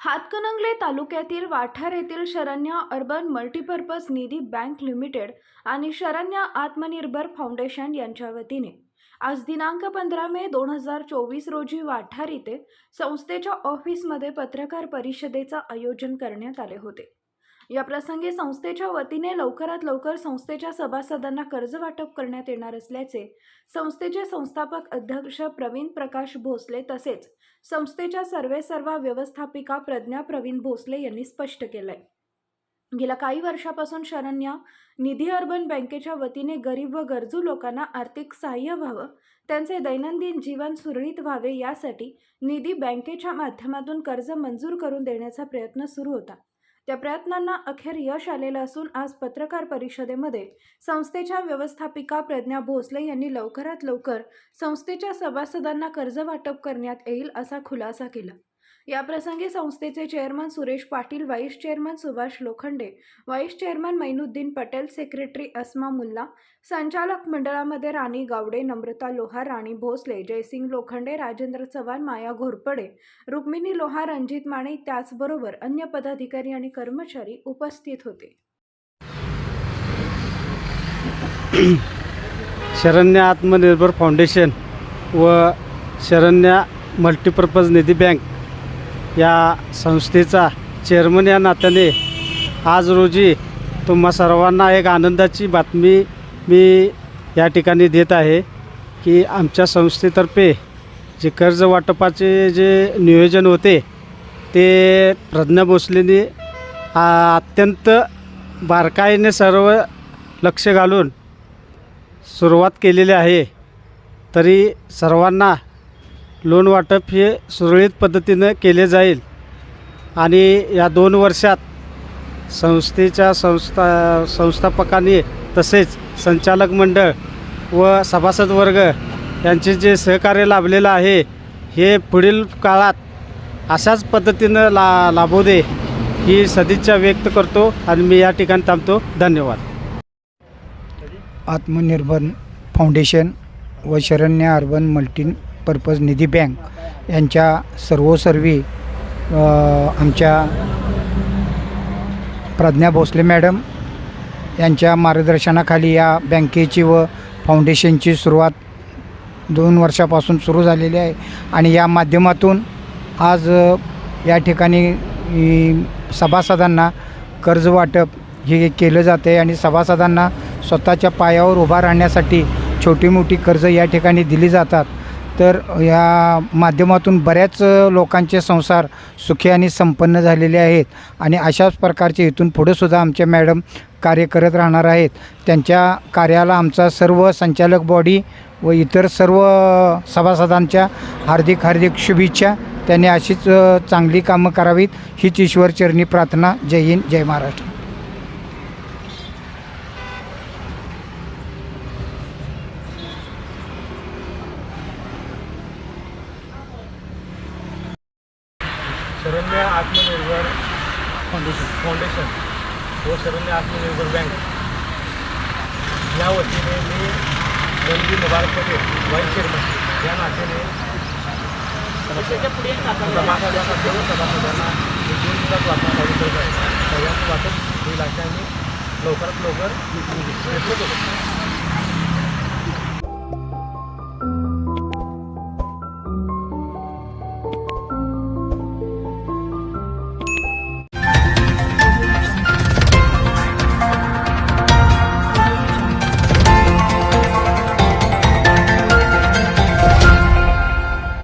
हातकणंगले तालुक्यातील वाठार येथील Sharanya urban multipurpose Nidhi bank limited आणि शरण्या आत्मनिर्भर फाउंडेशन यांच्या वतीने आज दिनांक पंधरा मे दोन हजार चोवीस रोजी वाठार इथे संस्थेच्या ऑफिसमध्ये पत्रकार परिषदेचं आयोजन करण्यात आले होते. या प्रसंगी संस्थेच्या वतीने लवकरात लवकर संस्थेच्या सभासदांना कर्ज वाटप करण्यात येणार असल्याचे संस्थेचे संस्थापक अध्यक्ष प्रवीण प्रकाश भोसले तसेच संस्थेच्या सर्वेसर्वा व्यवस्थापिका प्रज्ञा प्रवीण भोसले यांनी स्पष्ट केलंय. गेल्या काही वर्षापासून शरण्या निधी अर्बन बँकेच्या वतीने गरीब व गरजू लोकांना आर्थिक सहाय्य व्हावं त्यांचे दैनंदिन जीवन सुरळीत व्हावे यासाठी निधी बँकेच्या माध्यमातून कर्ज मंजूर करून देण्याचा प्रयत्न सुरू होता. त्या प्रयत्नांना अखेर यश आलेलं असून आज पत्रकार परिषदेमध्ये संस्थेच्या व्यवस्थापिका प्रज्ञा भोसले यांनी लवकरात लवकर संस्थेच्या सभासदांना कर्ज वाटप करण्यात येईल असा खुलासा केला. याप्रसंगी संस्थेचे chairman Suresh Patil vice chairman Subhash Lokhande vice chairman Mainuddin Patel secretary Asma Mulla संचालक मंडळामध्ये राणी गावडे नम्रता लोहार राणी भोसले जयसिंग लोखंडे राजेंद्र चव्हाण माया घोरपडे रुक्मिणी लोहार रणजित माने त्याचबरोबर अन्य पदाधिकारी आणि कर्मचारी उपस्थित होते. शरण्य आत्मनिर्भर फाउंडेशन व शरण्या मल्टीपर्पज निधी बँक या संस्थेचा चेअरमन या नात्याने आज रोजी तुम्हा सर्वांना एक आनंदाची बातमी मी या ठिकाणी देत आहे की आमच्या संस्थेतर्फे जे कर्ज वाटपाचे जे नियोजन होते ते प्रज्ञा भोसलेने अत्यंत बारकाईने सर्व लक्ष घालून सुरुवात केलेली आहे. तरी सर्वांना लोन वाटप हे सुरळीत पद्धतीनं केले जाईल. आणि या दोन वर्षात संस्थेच्या संस्था संस्थापकांनी तसेच संचालक मंडळ व सभासद वर्ग यांचे जे सहकार्य लाभलेलं आहे हे पुढील काळात अशाच पद्धतीनं ला लाभू दे ही सदिच्छा व्यक्त करतो आणि मी या ठिकाणी थांबतो. धन्यवाद. आत्मनिर्भर फाउंडेशन व Sharanya urban purpose Nidhi bank यांच्या सर्वोसर्वी आमच्या प्रज्ञा भोसले मॅडम यांच्या मार्गदर्शनाखाली या बँकेची व फाउंडेशनची सुरुवात दोन वर्षापासून सुरू झालेली आहे. आणि या माध्यमातून आज या ठिकाणी सभासदांना कर्ज वाटप हे केलं जाते आणि सभासदांना स्वतःच्या पायावर उभा राहण्यासाठी छोटी मोठी कर्ज या ठिकाणी दिली जातात. तर या माध्यमातून बऱ्याच लोकांचे संसार सुखी आणि संपन्न झालेले आहेत. आणि अशाच प्रकारचे इथून पुढेसुद्धा आमच्या मॅडम कार्य करत राहणार आहेत. त्यांच्या कार्याला आमचा सर्व संचालक बॉडी व इतर सर्व सभासदांच्या हार्दिक हार्दिक शुभेच्छा. त्यांनी अशीच चांगली कामं करावीत. हीच ईश्वरचरणी प्रार्थना. जय हिंद जय महाराष्ट्र. शरण्य आत्मनिर्भर फाउंडेशन फाउंडेशन व शरण्य आत्मनिर्भर बँक या वतीने मी रणजी मुबारक पटेल व्हाईस चेअरमन या नात्याने सभासदांना सर्व सभासदांना एक दोन दिवसात वाटप चालू करत आहे सगळ्यांचं वाटप होईल अशा आम्ही लवकरात लवकर प्रयत्न करू